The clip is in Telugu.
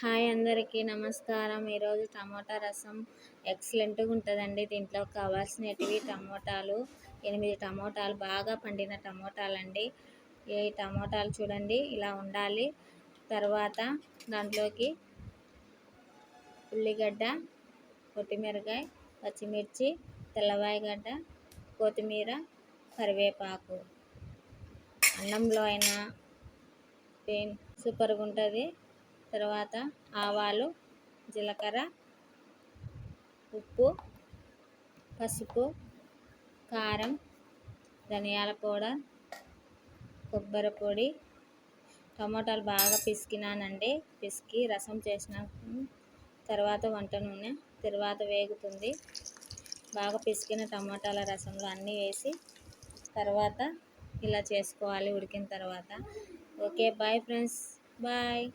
హాయ్ అందరికీ నమస్కారం. ఈరోజు టమోటా రసం ఎక్సలెంట్గా ఉంటుందండి. దీంట్లో కావాల్సినవి టమోటాలు ఎనిమిది టమోటాలు బాగా పండిన టమోటాలు అండి ఈ టమోటాలు చూడండి ఇలా ఉండాలి. తర్వాత దాంట్లోకి ఉల్లిగడ్డ కొత్తిమీరకాయ పచ్చిమిర్చి తెల్లవాయిగడ్డ కొత్తిమీర కరివేపాకు. అన్నంలో అయినా సూపర్గా ఉంటుంది. తర్వాత ఆవాలు జీలకర్ర ఉప్పు పసుపు కారం ధనియాల పౌడర్ కొబ్బరి పొడి. టమోటాలు బాగా పిసికినానండి. పిసికి రసం చేసిన తర్వాత వంట నూనె తర్వాత వేగుతుంది. బాగా పిసికిన టమోటాల రసంలో అన్నీ వేసి తర్వాత ఇలా చేసుకోవాలి ఉడికిన తర్వాత. Okay bye friends. బాయ్.